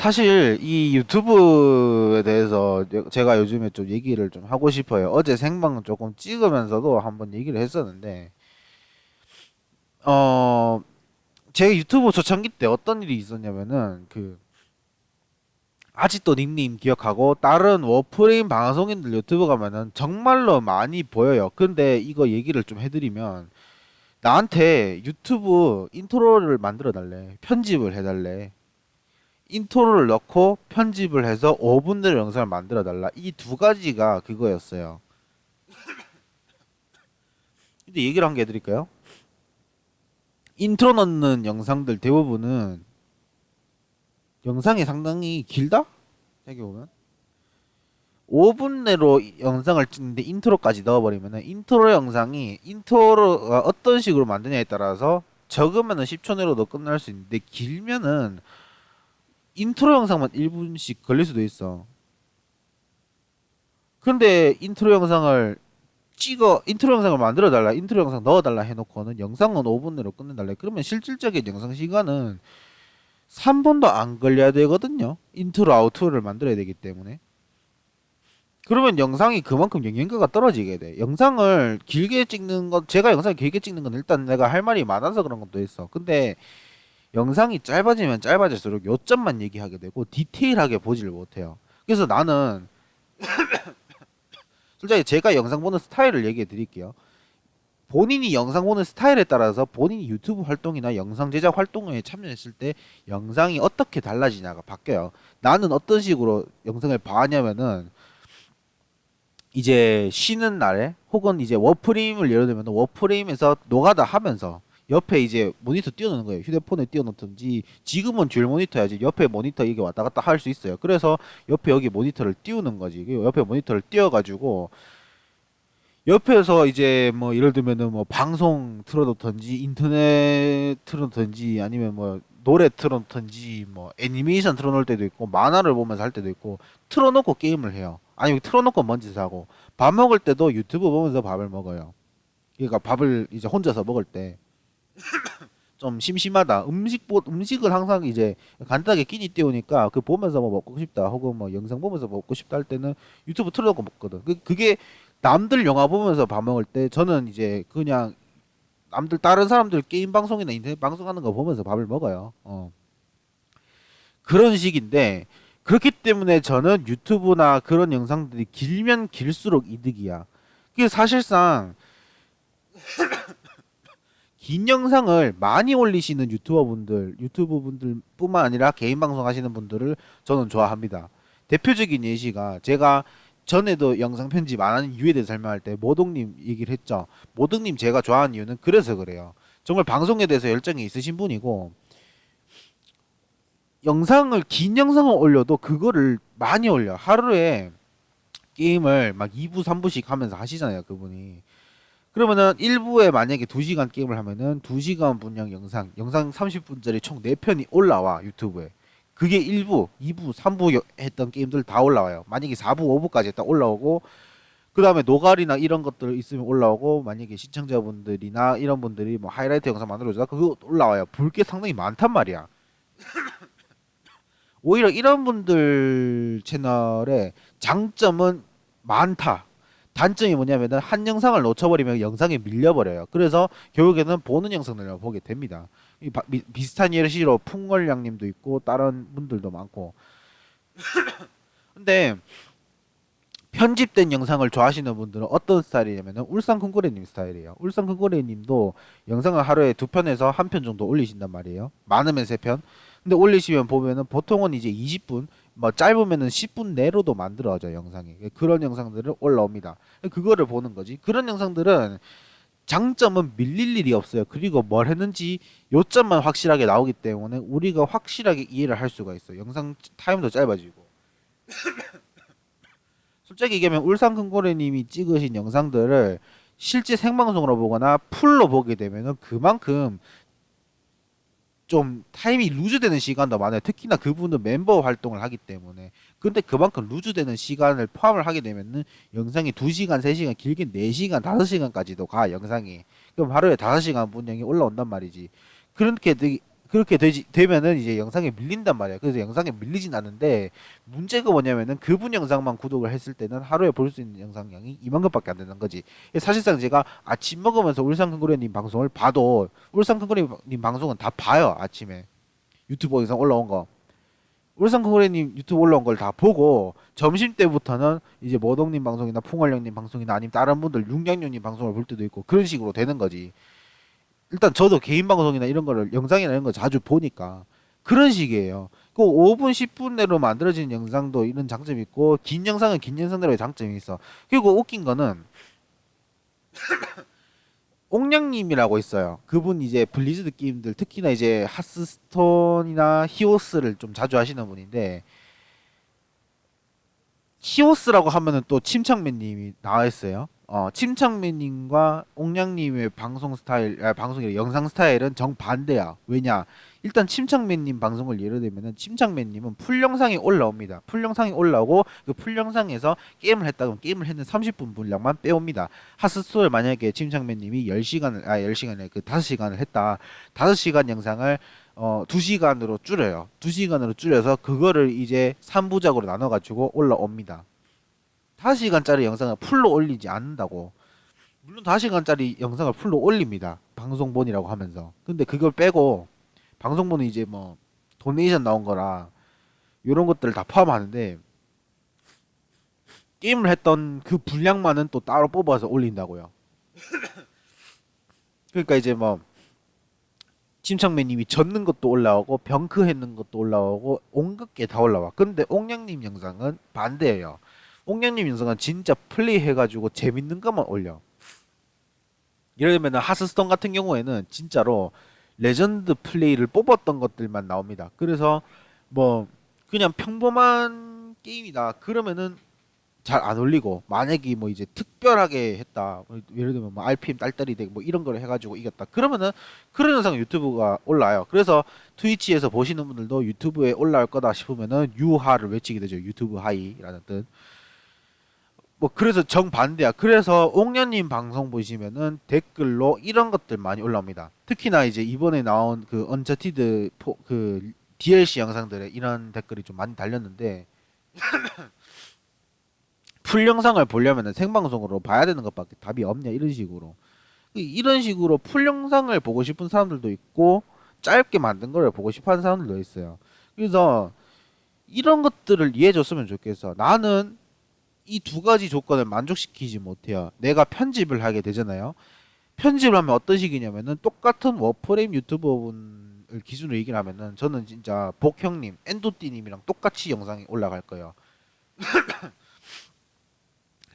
사실 이 유튜브에 대해서 제가 요즘에 좀 얘기를 좀 하고 싶어요. 어제 생방 조금 찍으면서도 한번 얘기를 했었는데, 어, 제 유튜브 초창기 때 어떤 일이 있었냐면은, 그, 아직도 닉네임 기억하고, 다른 워프레임 방송인들 유튜브 가면은 정말로 많이 보여요. 근데 이거 얘기를 좀 해드리면, 나한테 유튜브 인트로를 만들어 달래. 편집을 해달래. 인트로를 넣고 편집을 해서 5분 내로 영상을 만들어 달라. 이 두 가지가 그거였어요. 근데 얘기를 한 게 해드릴까요? 인트로 넣는 영상들 대부분은 영상이 상당히 길다? 생각해보면 5분 내로 이 영상을 찍는데 인트로까지 넣어버리면은 인트로 영상이 인트로가 어떤 식으로 만드냐에 따라서 적으면은 10초 내로도 끝날 수 있는데 길면은 인트로 영상만 1분씩 걸릴 수도 있어. 근데 인트로 영상을 찍어 인트로 영상을 만들어 달라 인트로 영상 넣어 달라 해놓고는 영상은 5분 내로 끝내달래. 그러면 실질적인 영상 시간은 3분도 안 걸려야 되거든요. 인트로 아우트로를 만들어야 되기 때문에. 그러면 영상이 그만큼 영양가가 떨어지게 돼. 영상을 길게 찍는 것 제가 영상을 길게 찍는 건 일단 내가 할 말이 많아서 그런 것도 있어. 근데 영상이 짧아지면 짧아질수록 요점만 얘기하게 되고 디테일하게 보지를 못해요. 그래서 나는 솔직히 제가 영상 보는 스타일을 얘기해 드릴게요. 본인이 영상 보는 스타일에 따라서 본인이 유튜브 활동이나 영상 제작 활동에 참여했을 때 영상이 어떻게 달라지냐가 바뀌어요. 나는 어떤 식으로 영상을 봐냐면은 이제 쉬는 날에 혹은 이제 워프레임을 예를 들면 워프레임에서 노가다 하면서 옆에 이제 모니터 띄워놓는 거예요. 휴대폰에 띄워놓든지 지금은 듀얼 모니터야 지 옆에 모니터 이게 왔다 갔다 할 수 있어요. 그래서 옆에 여기 모니터를 띄우는 거지. 그리고 옆에 모니터를 띄워가지고 옆에서 이제 뭐 예를 들면은 뭐 방송 틀어놓든지 인터넷 틀어놓든지 아니면 뭐 노래 틀어놓든지 뭐 애니메이션 틀어놓을 때도 있고 만화를 보면서 할 때도 있고 틀어놓고 게임을 해요. 아니면 틀어놓고 뭔 짓을 하고 밥 먹을 때도 유튜브 보면서 밥을 먹어요. 그러니까 밥을 이제 혼자서 먹을 때 좀 심심하다. 음식 보 음식을 항상 이제 간단하게 끼니 때우니까 그 보면서 뭐 먹고 싶다. 혹은 뭐 영상 보면서 먹고 싶다 할 때는 유튜브 틀어놓고 먹거든. 그 그게 남들 영화 보면서 밥 먹을 때 저는 이제 그냥 남들 다른 사람들 게임 방송이나 인터넷 방송하는 거 보면서 밥을 먹어요. 어. 그런 식인데 그렇기 때문에 저는 유튜브나 그런 영상들이 길면 길수록 이득이야. 그게 사실상 긴 영상을 많이 올리시는 유튜버 분들, 유튜브 분들뿐만 아니라 개인 방송 하시는 분들을 저는 좋아합니다. 대표적인 예시가 제가 전에도 영상 편집 안 하는 이유에 대해서 설명할 때 모동님 얘기를 했죠. 모동님 제가 좋아하는 이유는 그래서 그래요. 정말 방송에 대해서 열정이 있으신 분이고 영상을 긴 영상을 올려도 그거를 많이 올려. 하루에 게임을 막 2부, 3부씩 하면서 하시잖아요, 그분이. 그러면은 1부에 만약에 2시간 게임을 하면은 2시간 분량 영상, 영상 30분짜리 총 4편이 올라와, 유튜브에. 그게 1부, 2부, 3부 했던 게임들 다 올라와요. 만약에 4부, 5부까지 했다 올라오고, 그 다음에 노갈이나 이런 것들 있으면 올라오고, 만약에 시청자분들이나 이런 분들이 뭐 하이라이트 영상 만들어 주다, 그거 올라와요. 볼 게 상당히 많단 말이야. 오히려 이런 분들 채널의 장점은 많다. 단점이 뭐냐면은 한 영상을 놓쳐버리면 영상에 밀려버려요. 그래서 결국에는 보는 영상들만 보게 됩니다. 이 바- 비, 비슷한 예시로 풍월량님도 있고 다른 분들도 많고. 근데 편집된 영상을 좋아하시는 분들은 어떤 스타일이냐면은 울산 큰고래님 스타일이에요. 울산 큰고래님도 영상을 하루에 두 편에서 한 편 정도 올리신단 말이에요. 많으면 세 편. 근데 올리시면 보면은 보통은 이제 20분, 뭐 짧으면은 10분 내로도 만들어져 영상이. 그런 영상들을 올라옵니다. 그거를 보는 거지. 그런 영상들은 장점은 밀릴 일이 없어요. 그리고 뭘 했는지 요점만 확실하게 나오기 때문에 우리가 확실하게 이해를 할 수가 있어요. 영상 타임도 짧아지고. 솔직히 얘기하면 울산 큰고래님이 찍으신 영상들을 실제 생방송으로 보거나 풀로 보게 되면은 그만큼 좀 타임이 루즈되는 시간도 많아요. 특히나 그분은 멤버 활동을 하기 때문에. 근데 그만큼 루즈되는 시간을 포함을 하게 되면은 영상이 2시간, 3시간, 길게 4시간, 5시간까지도 가, 영상이. 그럼 하루에 5시간 분량이 올라온단 말이지. 그렇게 되기, 그렇게 되지 되면은 이제 영상에 밀린단 말이야. 그래서 영상에 밀리진 않는데 문제가 뭐냐면은 그분 영상만 구독을 했을 때는 하루에 볼 수 있는 영상량이 이만큼밖에 안 되는 거지. 사실상 제가 아침 먹으면서 울산큰고래님 방송을 봐도 울산큰고래님 방송은 다 봐요 아침에 유튜브 영상 올라온 거. 울산큰고래님 유튜브 올라온 걸 다 보고 점심 때부터는 이제 머동님 방송이나 풍월령님 방송이나 아니면 다른 분들 육량용님 방송을 볼 때도 있고 그런 식으로 되는 거지. 일단 저도 개인 방송이나 이런 거를 영상이나 이런 거 자주 보니까 그런 식이에요. 그 5분 10분 내로 만들어진 영상도 이런 장점이 있고 긴 영상은 긴 영상대로의 장점이 있어. 그리고 웃긴 거는 옥냥님이라고 있어요. 그분 이제 블리즈드 게임들 특히나 이제 하스스톤이나 히오스를 좀 자주 하시는 분인데 히오스라고 하면은 또 침착맨님이 나와 있어요. 어, 침착맨님과 옥냥님의 방송 스타일, 아, 방송이 영상 스타일은 정 반대야. 왜냐? 일단 침착맨님 방송을 예를 들면은 침착맨님은 풀 영상이 올라옵니다. 풀 영상이 올라오고 그 풀 영상에서 게임을 했다 그러면 게임을 했는 30분 분량만 빼옵니다. 하스스톤을 만약에 침착맨님이 10시간을 아 10시간에 그 5시간을 했다. 5시간 영상을 어 2시간으로 줄여요. 2시간으로 줄여서 그거를 이제 3부작으로 나눠 가지고 올라옵니다. 5시간짜리 영상을 풀로 올리지 않는다고. 물론 5시간짜리 영상을 풀로 올립니다. 방송본이라고 하면서. 근데 그걸 빼고 방송본은 이제 뭐 도네이션 나온 거라 요런 것들을 다 포함하는데 게임을 했던 그 분량만은 또 따로 뽑아서 올린다고요. 그러니까 이제 뭐 침착맨님이 젓는 것도 올라오고 병크 했는 것도 올라오고 온갖 게 다 올라와. 근데 옥냥님 영상은 반대예요. 옥냥님 영상은 진짜 플레이 해가지고 재밌는 것만 올려. 예를 들면 하스스톤 같은 경우에는 진짜로 레전드 플레이를 뽑았던 것들만 나옵니다. 그래서 뭐 그냥 평범한 게임이다. 그러면은 잘 안 올리고 만약에 뭐 이제 특별하게 했다. 뭐 예를 들면 뭐 RPM 딸딸이 되고 뭐 이런 걸 해가지고 이겼다. 그러면은 그런 영상 유튜브가 올라요. 그래서 트위치에서 보시는 분들도 유튜브에 올라올 거다 싶으면은 유하를 외치게 되죠. 유튜브 하이라는 뜻. 뭐 그래서 정반대야. 그래서 옥년님 방송 보시면은 댓글로 이런 것들 많이 올라옵니다. 특히나 이제 이번에 나온 그 언처티드 포, 그 DLC 영상들에 이런 댓글이 좀 많이 달렸는데 풀 영상을 보려면은 생방송으로 봐야 되는 것밖에 답이 없냐 이런 식으로 이런 식으로 풀 영상을 보고 싶은 사람들도 있고 짧게 만든 거를 보고 싶어하는 사람들도 있어요. 그래서 이런 것들을 이해해줬으면 좋겠어. 나는 이 두 가지 조건을 만족시키지 못해요. 내가 편집을 하게 되잖아요. 편집을 하면 어떤 식이냐면은 똑같은 워프레임 유튜버분을 기준으로 얘기를 하면은 저는 진짜 복형님, 엔도띠님이랑 똑같이 영상이 올라갈 거예요.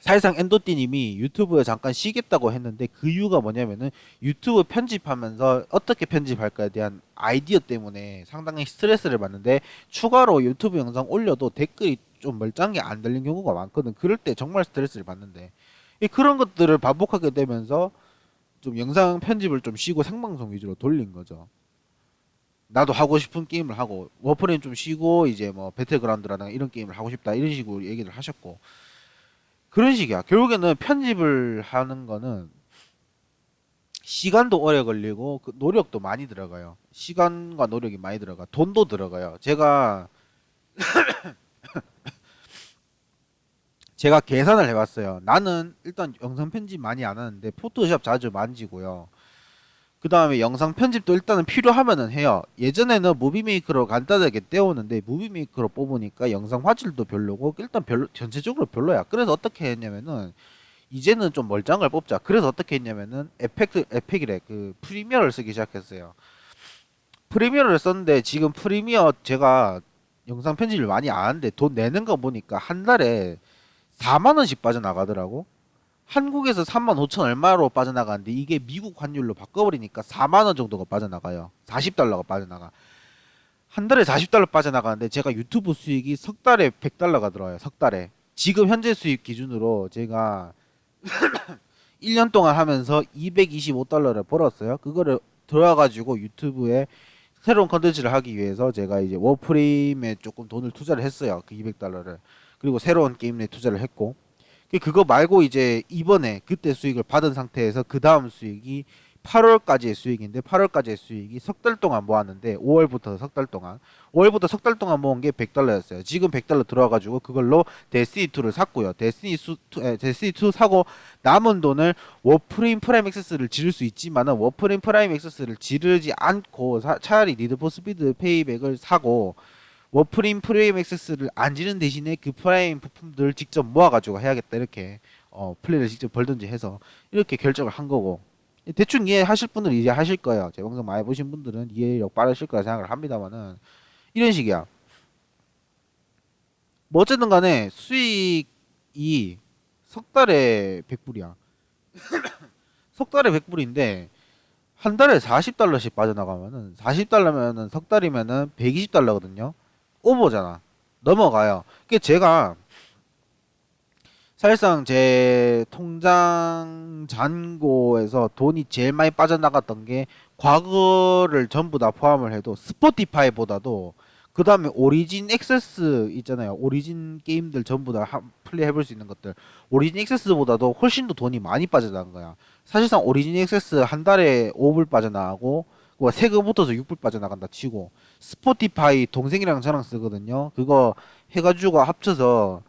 사실상 엔도띠님이 유튜브에 잠깐 쉬겠다고 했는데 그 이유가 뭐냐면은 유튜브 편집하면서 어떻게 편집할까에 대한 아이디어 때문에 상당히 스트레스를 받는데 추가로 유튜브 영상 올려도 댓글이 좀 멀쩡하게 안 달린 경우가 많거든. 그럴 때 정말 스트레스를 받는데 이 그런 것들을 반복하게 되면서 좀 영상 편집을 좀 쉬고 생방송 위주로 돌린 거죠. 나도 하고 싶은 게임을 하고 워프레임 좀 쉬고 이제 뭐 배틀그라운드라든가 이런 게임을 하고 싶다 이런 식으로 얘기를 하셨고 그런 식이야. 결국에는 편집을 하는 거는 시간도 오래 걸리고 그 노력도 많이 들어가요. 시간과 노력이 많이 들어가. 돈도 들어가요. 제가 제가 계산을 해봤어요. 나는 일단 영상 편집 많이 안 하는데 포토샵 자주 만지고요. 그 다음에 영상 편집도 일단은 필요하면은 해요. 예전에는 무비메이커로 간단하게 떼우는데 무비메이커로 뽑으니까 영상 화질도 별로고 일단 별로 전체적으로 별로야. 그래서 어떻게 했냐면은 이제는 좀 멀쩡한 걸 뽑자. 그래서 어떻게 했냐면은 에펙트 에펙이래 그 프리미어를 쓰기 시작했어요. 프리미어를 썼는데 지금 프리미어 제가 영상 편집을 많이 안 하는데 돈 내는 거 보니까 한 달에 4만 원씩 빠져나가더라고. 한국에서 3만 5천 얼마로 빠져나가는데 이게 미국 환율로 바꿔버리니까 4만 원 정도가 빠져나가요. 40달러가 빠져나가. 한 달에 40달러 빠져나가는데 제가 유튜브 수익이 석 달에 100달러가 들어와요. 석 달에. 지금 현재 수익 기준으로 제가 1년 동안 하면서 225달러를 벌었어요. 그거를 들어가지고 유튜브에 새로운 컨텐츠를 하기 위해서 제가 이제 워프레임에 조금 돈을 투자를 했어요. 그 200달러를. 그리고 새로운 게임 내 투자를 했고 그- 그거 말고 이제 이번에 그때 수익을 받은 상태에서 그 다음 수익이 8월까지의 수익인데 8월까지의 수익이 석 달 동안 모았는데 5월부터 석 달 동안 5월부터 석 달 동안 모은 게 100달러였어요. 지금 100달러 들어와가지고 그걸로 데스티니 2를 샀고요. 데스티니 2, 에, 데스티니 2 사고 남은 돈을 워프레임 프라임 액세스를 지를 수 있지만은 워프레임 프라임 액세스를 지르지 않고 사- 차라리 니드포 스피드 페이백을 사고 워프레임 프레임 액세스를 안 지는 대신에 그 프라임 부품들을 직접 모아가지고 해야겠다 이렇게 어, 플레이를 직접 벌든지 해서 이렇게 결정을 한 거고 대충 이해하실 분들은 이해하실 거예요. 제 방송 많이 보신 분들은 이해력 빠르실 거라 생각을 합니다만은 이런 식이야. 뭐 어쨌든 간에 수익이 석 달에 100불이야. 석 달에 100불인데 한 달에 40달러씩 빠져나가면은 40달러면은 석 달이면은 120달러거든요. 오버잖아. 넘어가요. 그게 제가 사실상 제 통장 잔고에서 돈이 제일 많이 빠져나갔던 게 과거를 전부 다 포함을 해도 스포티파이보다도 그 다음에 오리진 액세스 있잖아요. 오리진 게임들 전부 다 한- 플레이 해볼 수 있는 것들. 오리진 액세스보다도 훨씬 더 돈이 많이 빠져나간 거야. 사실상 오리진 액세스 한 달에 5불 빠져나가고 그거 세금 붙어서 6불 빠져나간다 치고 스포티파이 동생이랑 저랑 쓰거든요. 그거 해가지고 합쳐서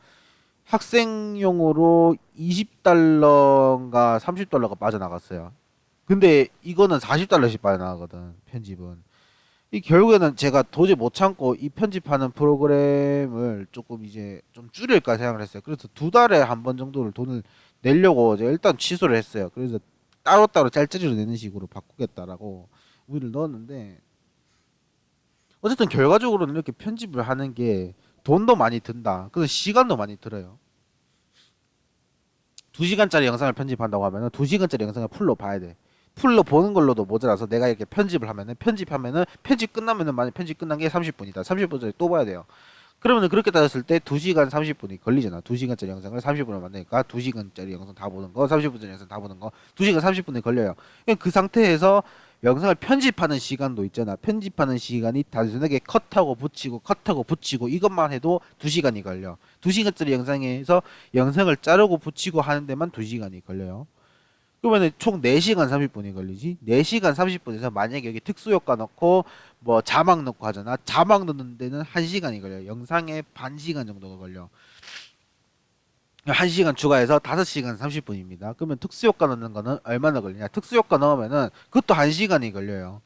학생용으로 20달러인가 30달러가 빠져나갔어요. 근데 이거는 40달러씩 빠져나가거든 편집은. 이 결국에는 제가 도저히 못 참고 이 편집하는 프로그램을 조금 이제 좀 줄일까 생각을 했어요. 그래서 두 달에 한 번 정도를 돈을 내려고 제가 일단 취소를 했어요. 그래서 따로따로 짤짤이로 내는 식으로 바꾸겠다라고 의의를 넣었는데 어쨌든 결과적으로는 이렇게 편집을 하는 게 돈도 많이 든다. 그래서 시간도 많이 들어요. 2시간짜리 영상을 편집한다고 하면은 2시간짜리 영상을 풀로 봐야 돼. 풀로 보는 걸로도 모자라서 내가 이렇게 편집을 하면은 편집하면은 편집 끝나면은 만약 편집 끝난 게 30분이다. 30분짜리 또 봐야 돼요. 그러면은 그렇게 따졌을 때 2시간 30분이 걸리잖아. 2시간짜리 영상을 30분을 만드니까 2시간짜리 영상 다 보는 거, 30분짜리 영상 다 보는 거 2시간 30분이 걸려요. 그러니까 그 상태에서 영상을 편집하는 시간도 있잖아. 편집하는 시간이 단순하게 컷하고 붙이고 컷하고 붙이고 이것만 해도 2시간이 걸려. 2시간짜리 영상에서 영상을 자르고 붙이고 하는 데만 2시간이 걸려요. 그러면은 총 4시간 30분이 걸리지. 4시간 30분에서 만약에 여기 특수 효과 넣고 뭐 자막 넣고 하잖아. 자막 넣는 데는 1시간이 걸려. 요 영상에 반 시간 정도가 걸려. 1시간 추가해서 5시간 30분입니다. 그러면 특수 효과 넣는 거는 얼마나 걸리냐? 특수 효과 넣으면은 그것도 1시간이 걸려요.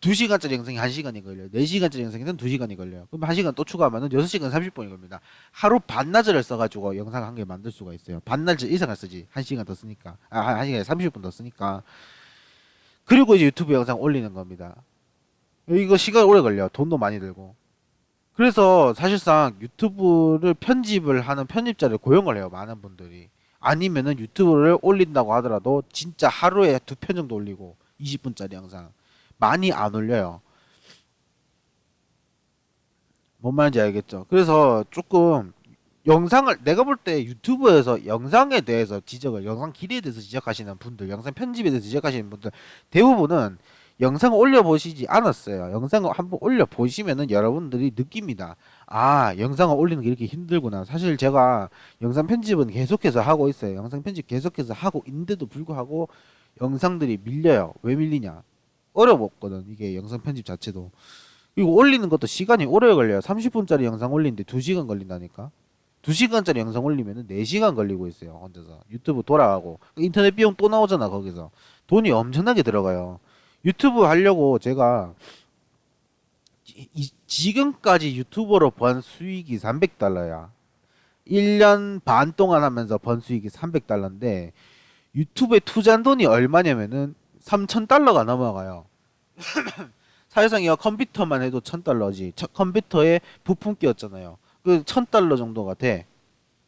2시간짜리 영상이 1시간이 걸려요. 4시간짜리 영상에는 2시간이 걸려요. 그럼 1시간 또 추가하면은 6시간 30분이 걸립니다. 하루 반나절을 써가지고 영상 한 개 만들 수가 있어요. 반나절 이상을 쓰지. 1시간 더 쓰니까. 아, 1시간에 30분 더 쓰니까. 그리고 이제 유튜브 영상 올리는 겁니다. 이거 시간 오래 걸려. 돈도 많이 들고. 그래서 사실상 유튜브를 편집을 하는 편집자를 고용을 해요. 많은 분들이. 아니면은 유튜브를 올린다고 하더라도 진짜 하루에 두 편 정도 올리고 20분짜리 영상. 많이 안 올려요. 뭔 말인지 알겠죠? 그래서 조금 영상을 내가 볼 때 유튜브에서 영상에 대해서 지적을 영상 길이에 대해서 지적하시는 분들, 영상 편집에 대해서 지적하시는 분들 대부분은 영상을 올려 보시지 않았어요. 영상을 한번 올려 보시면은 여러분들이 느낍니다. 아, 영상을 올리는 게 이렇게 힘들구나. 사실 제가 영상 편집은 계속해서 하고 있어요. 영상 편집 계속해서 하고 있는데도 불구하고 영상들이 밀려요. 왜 밀리냐? 어려웠거든. 이게 영상 편집 자체도. 이거 올리는 것도 시간이 오래 걸려요. 30분짜리 영상 올리는데 2시간 걸린다니까. 2시간짜리 영상 올리면은 4시간 걸리고 있어요. 혼자서. 유튜브 돌아가고. 인터넷 비용 또 나오잖아, 거기서. 돈이 엄청나게 들어가요. 유튜브 하려고 제가 이- 이- 지금까지 유튜버로 번 수익이 300달러야. 1년 반 동안 하면서 번 수익이 300달러인데 유튜브에 투자한 돈이 얼마냐면은 3,000달러가 넘어가요. 사실상 이 컴퓨터만 해도 1,000달러지. 컴퓨터에 부품 끼웠잖아요. 그 1,000달러 정도가 돼.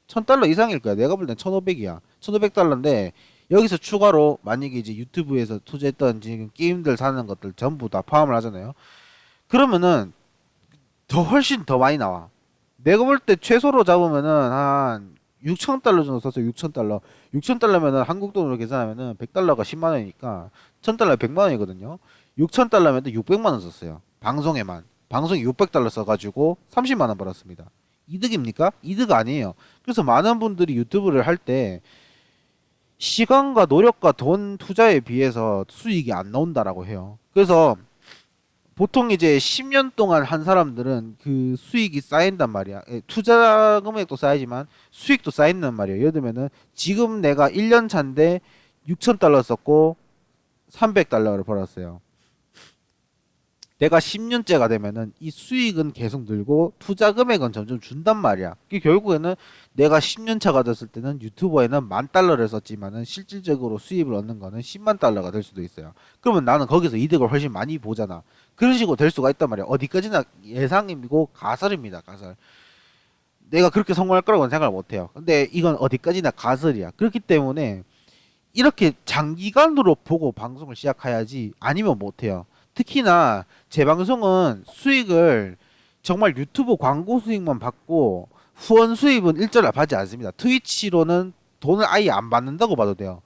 1,000달러 이상일 거야. 내가 볼 땐 1,500이야. 1,500달러인데 여기서 추가로 만약에 이제 유튜브에서 투자했던 지금 게임들 사는 것들 전부 다 포함을 하잖아요. 그러면은 더 훨씬 더 많이 나와. 내가 볼 때 최소로 잡으면은 한 6천 달러 정도 썼어. 6천 달러. 6천 달러면은 한국 돈으로 계산하면은 100달러가 10만 원이니까 1천 달러 100만 원이거든요. 6천 달러면 600만 원 썼어요. 방송에만. 방송에 600달러 써가지고 30만 원 벌었습니다. 이득입니까? 이득 아니에요. 그래서 많은 분들이 유튜브를 할때 시간과 노력과 돈 투자에 비해서 수익이 안 나온다라고 해요. 그래서 보통 이제 10년 동안 한 사람들은 그 수익이 쌓인단 말이야. 예, 투자 금액도 쌓이지만 수익도 쌓인단 말이에요. 예를 들면은 지금 내가 1년 차인데 6천 달러 썼고 300달러를 벌었어요. 내가 10년째가 되면은 이 수익은 계속 늘고 투자 금액은 점점 준단 말이야. 그 결국에는 내가 10년 차가 됐을 때는 유튜버에는 만 달러를 썼지만은 실질적으로 수입을 얻는 거는 10만 달러가 될 수도 있어요. 그러면 나는 거기서 이득을 훨씬 많이 보잖아. 그런 식으로 될 수가 있단 말이야. 어디까지나 예상이고 가설입니다. 가설. 내가 그렇게 성공할 거라고는 생각을 못 해요. 근데 이건 어디까지나 가설이야. 그렇기 때문에 이렇게 장기간으로 보고 방송을 시작해야지 아니면 못 해요. 특히나 제 방송은 수익을 정말 유튜브 광고 수익만 받고 후원 수입은 일절을 받지 않습니다. 트위치로는 돈을 아예 안 받는다고 봐도 돼요.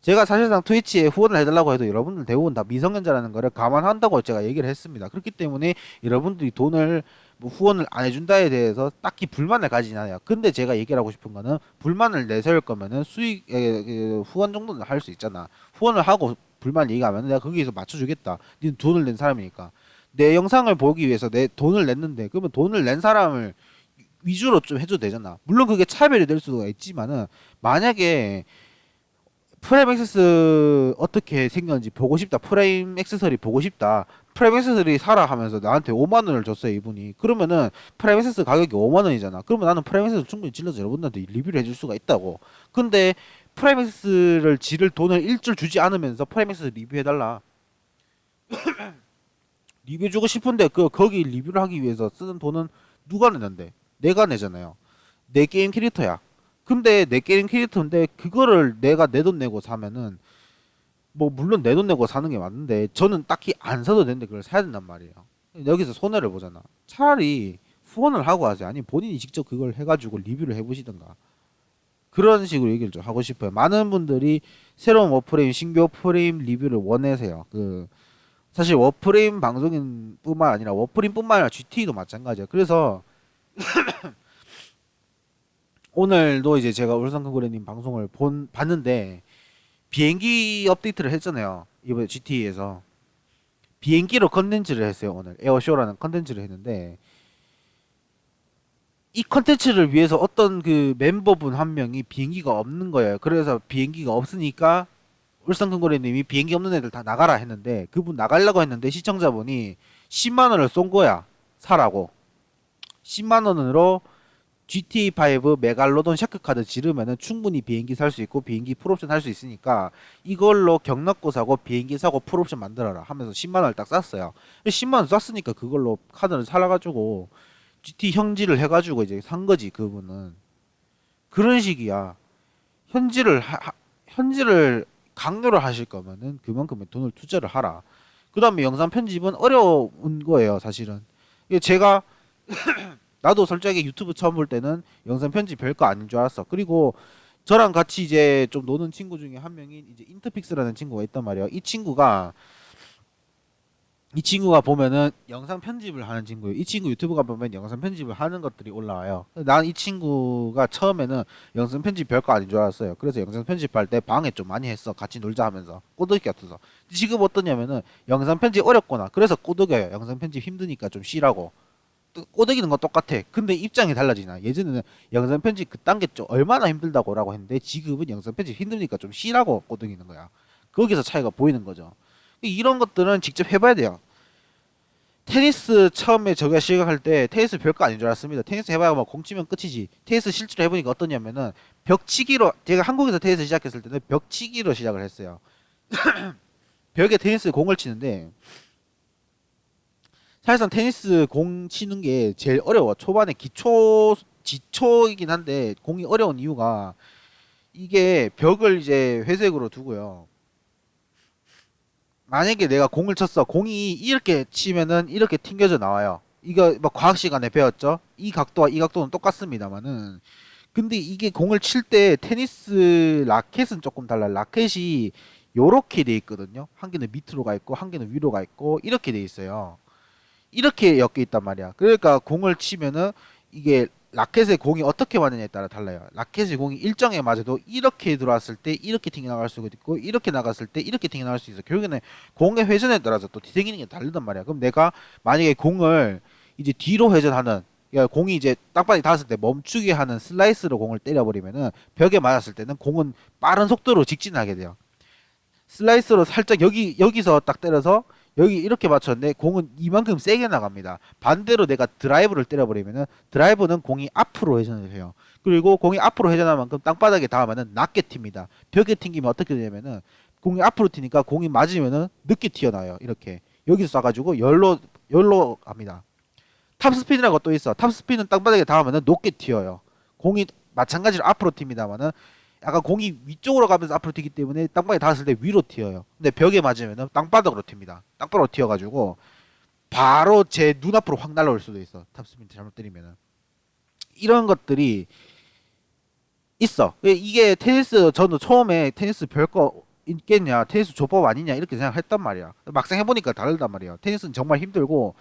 제가 사실상 트위치에 후원을 해달라고 해도 여러분들 대부분 다 미성년자라는 거를 감안한다고 제가 얘기를 했습니다. 그렇기 때문에 여러분들이 돈을 뭐 후원을 안 해준다에 대해서 딱히 불만을 가지진 않아요. 근데 제가 얘기를 하고 싶은 거는 불만을 내세울 거면은 수익 에, 그 후원 정도는 할 수 있잖아. 후원을 하고 불만 얘기하면 내가 거기에서 맞춰주겠다. 니는 돈을 낸 사람이니까. 내 영상을 보기 위해서 내 돈을 냈는데 그러면 돈을 낸 사람을 위주로 좀 해줘도 되잖아. 물론 그게 차별이 될 수도 있지만은 만약에 프라임 액세스 어떻게 생겼는지 보고 싶다. 프라임 액세서리 보고 싶다. 프라임 액세서리 사라 하면서 나한테 5만 원을 줬어요 이분이. 그러면은 프라임 액세스 가격이 5만 원이잖아. 그러면 나는 프라임 액세스 충분히 질러서 여러분들한테 리뷰를 해줄 수가 있다고. 근데 프라임 액세스를 지를 돈을 일줄 주지 않으면서 프라임 액세스 리뷰해달라. 리뷰 주고 싶은데 그 거기 리뷰를 하기 위해서 쓰는 돈은 누가 내는데? 내가 내잖아요. 내 게임 캐릭터야. 근데 내 게임 캐릭터인데 그거를 내가 내 돈 내고 사면은 뭐 물론 내 돈 내고 사는 게 맞는데 저는 딱히 안 사도 되는데 그걸 사야 된단 말이에요. 여기서 손해를 보잖아. 차라리 후원을 하고 하지 아니 본인이 직접 그걸 해가지고 리뷰를 해보시던가 그런 식으로 얘기를 좀 하고 싶어요. 많은 분들이 새로운 워프레임 신규 워프레임 리뷰를 원하세요. 그 사실 워프레임 방송인 뿐만 아니라 워프레임뿐만 아니라 GT도 마찬가지야. 그래서 오늘도 이제 제가 울산큰고래님 방송을 본 봤는데 비행기 업데이트를 했잖아요 이번에 GT에서 비행기로 컨텐츠를 했어요 오늘 에어쇼라는 컨텐츠를 했는데 이 컨텐츠를 위해서 어떤 그 멤버분 한 명이 비행기가 없는 거예요. 그래서 비행기가 없으니까 울산큰고래님이 비행기 없는 애들 다 나가라 했는데 그분 나가려고 했는데 시청자분이 10만 원을 쏜 거야. 사라고. 10만 원으로 GTA5 메갈로돈 샤크 카드 지르면은 충분히 비행기 살 수 있고 비행기 풀옵션 할 수 있으니까 이걸로 경락고 사고 비행기 사고 풀옵션 만들어라 하면서 10만 원을 딱 쌌어요. 10만 원 쌌으니까 그걸로 카드를 사가지고 GT 형지를 해가지고 이제 산 거지 그분은 그런 식이야. 현지를 하, 하- 현지를 강요를 하실 거면은 그만큼의 돈을 투자를 하라. 그 다음에 영상 편집은 어려운 거예요 사실은. 이게 제가 나도 솔직하게 유튜브 처음 볼 때는 영상 편집 별거 아닌 줄 알았어. 그리고 저랑 같이 이제 좀 노는 친구 중에 한 명인 이제 인터픽스라는 친구가 있단 말이야. 이 친구가 이 친구가 보면은 영상 편집을 하는 친구예요. 이 친구 유튜브가 보면 영상 편집을 하는 것들이 올라와요. 난 이 친구가 처음에는 영상 편집 별거 아닌 줄 알았어요. 그래서 영상 편집할 때 방해 좀 많이 했어. 같이 놀자 하면서 꼬드기 같아서. 지금 어떠냐면은 영상 편집 어렵구나. 그래서 꼬드겨요. 영상 편집 힘드니까 좀 쉬라고. 또 꼬드기는 건 똑같아. 근데 입장이 달라지나. 예전에는 영상 편집 그딴 게 좀 얼마나 힘들다고라고 했는데 지금은 영상 편집 힘드니까 좀 쉬라고 꼬드기는 거야. 거기서 차이가 보이는 거죠. 이런 것들은 직접 해봐야 돼요. 테니스 처음에 저가 시작할 때 테니스 별거 아닌 줄 알았습니다. 테니스 해봐야 뭐공 치면 끝이지. 테니스 실제로 해보니까 어떠냐면은 벽치기로 제가 한국에서 테니스 시작했을 때는 벽치기로 시작을 했어요. 벽에 테니스 공을 치는데 사실상 테니스 공 치는 게 제일 어려워. 초반에 기초 지초이긴 한데 공이 어려운 이유가 이게 벽을 이제 회색으로 두고요. 만약에 내가 공을 쳤어. 공이 이렇게 치면은 이렇게 튕겨져 나와요. 이거 막 과학 시간에 배웠죠. 이 각도와 이 각도는 똑같습니다만은 근데 이게 공을 칠 때 테니스 라켓은 조금 달라. 라켓이 요렇게 돼 있거든요. 한 개는 밑으로 가 있고 한 개는 위로 가 있고 이렇게 돼 있어요. 이렇게 엮여 있단 말이야. 그러니까 공을 치면은 이게 라켓의 공이 어떻게 맞느냐에 따라 달라요. 라켓의 공이 일정에 맞아도 이렇게 들어왔을 때 이렇게 튕겨 나갈 수가 있고 이렇게 나갔을 때 이렇게 튕겨 나갈 수 있어. 결국에는 공의 회전에 따라서 또 생기는 게 다르단 말이야. 그럼 내가 만약에 공을 이제 뒤로 회전하는 그러니까 공이 이제 땅바닥에 닿았을 때 멈추게 하는 슬라이스로 공을 때려버리면은 벽에 맞았을 때는 공은 빠른 속도로 직진하게 돼요. 슬라이스로 살짝 여기 여기서 딱 때려서 여기 이렇게 맞췄는데 공은 이만큼 세게 나갑니다. 반대로 내가 드라이브를 때려버리면은 드라이브는 공이 앞으로 회전을 해요. 그리고 공이 앞으로 회전할 만큼 땅바닥에 닿으면은 낮게 튑니다. 벽에 튕기면 어떻게 되냐면은 공이 앞으로 튀니까 공이 맞으면은 늦게 튀어나와요. 이렇게 여기서 쏴가지고 열로 열로 갑니다. 탑스핀이라고 또 있어. 탑스핀은 땅바닥에 닿으면은 높게 튀어요. 공이 마찬가지로 앞으로 튑니다만은 약간 공이 위쪽으로 가면서 앞으로 튀기 때문에 땅바닥에 닿았을 때 위로 튀어요. 근데 벽에 맞으면은 땅바닥으로 튑니다. 땅바닥으로 튀어가지고 바로 제 눈앞으로 확 날아올 수도 있어. 탑스핀 잘못 때리면은 이런 것들이 있어. 이게 테니스 저도 처음에 테니스 별거 있겠냐, 테니스 조법 아니냐 이렇게 생각했단 말이야. 막상 해보니까 다르단 말이야. 테니스는 정말 힘들고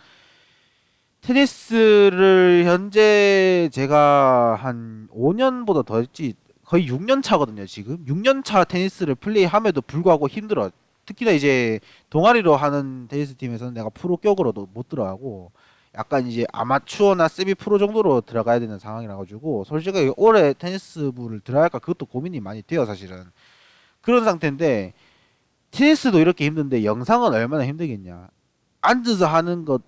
테니스를 현재 제가 한 5년보다 더 했지 거의 6년 차거든요 지금. 6년 차 테니스를 플레이함에도 불구하고 힘들어. 특히나 이제 동아리로 하는 테니스 팀에서는 내가 프로 격으로도 못 들어가고 약간 이제 아마추어나 세미 프로 정도로 들어가야 되는 상황이라 가지고 솔직하게 올해 테니스부를 들어갈까 그것도 고민이 많이 돼요 사실은. 그런 상태인데 테니스도 이렇게 힘든데 영상은 얼마나 힘들겠냐. 앉아서 하는 것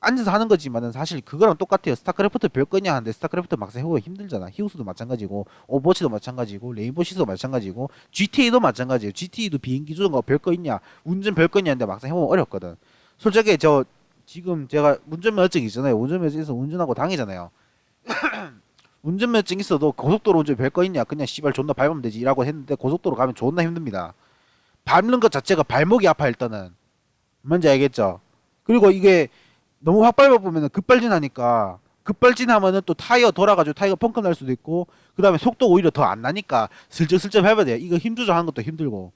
앉아서 하는 거지만은 사실 그거랑 똑같아요. 스타크래프트 별 거냐 하는데 스타크래프트 막상 해보면 힘들잖아. 히우스도 마찬가지고 오버워치도 마찬가지고 레인보우 시도 마찬가지고 GTA도 마찬가지예요. GTA도 비행기 조종가 별거 있냐 운전 별 거냐 하는데 막상 해보면 어렵거든. 솔직히 저 지금 제가 운전면허증 있잖아요. 운전면허증 있어 운전하고 당이잖아요. 운전면허증 있어도 고속도로 운전 별거 있냐 그냥 씨발 존나 밟으면 되지 이라고 했는데 고속도로 가면 존나 힘듭니다. 밟는 것 자체가 발목이 아파 일단은 뭔지 알겠죠? 그리고 이게 너무 확 밟아 보면 급발진하니까 급발진하면은 또 타이어 돌아가지고 타이어 펑크 날 수도 있고 그 다음에 속도 오히려 더 안 나니까 슬쩍슬쩍 밟아야 돼요 이거 힘 조절하는 것도 힘들고.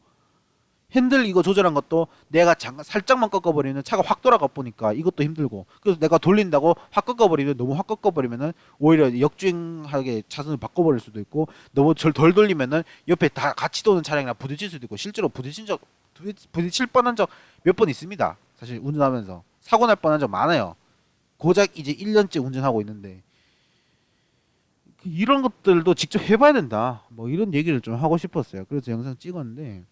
핸들 이거 조절한 것도 내가 잠깐 살짝만 꺾어버리면 차가 확 돌아가 보니까 이것도 힘들고. 그래서 내가 돌린다고 확 꺾어버리면 너무 확 꺾어버리면은 오히려 역주행하게 차선을 바꿔버릴 수도 있고 너무 절덜 돌리면은 옆에 다 같이 도는 차량이랑 부딪힐 수도 있고 실제로 부딪힌 적 부딪- 부딪힐 뻔한 적 몇 번 있습니다. 사실 운전하면서 사고 날 뻔한 적 많아요. 고작 이제 1년째 운전하고 있는데 그 이런 것들도 직접 해봐야 된다. 뭐 이런 얘기를 좀 하고 싶었어요. 그래서 영상 찍었는데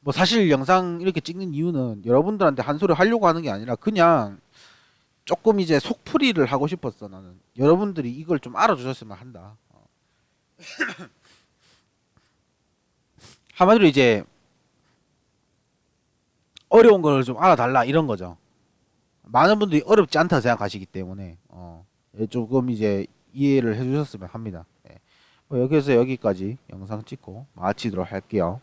뭐 사실 영상 이렇게 찍는 이유는 여러분들한테 한 소리 하려고 하는 게 아니라 그냥 조금 이제 속풀이를 하고 싶었어 나는. 여러분들이 이걸 좀 알아주셨으면 한다. 어. 한마디로 이제 어려운 걸 좀 알아달라 이런 거죠. 많은 분들이 어렵지 않다 생각하시기 때문에 어, 예, 조금 이제 이해를 해주셨으면 합니다. 예. 뭐 여기서 여기까지 영상 찍고 마치도록 할게요.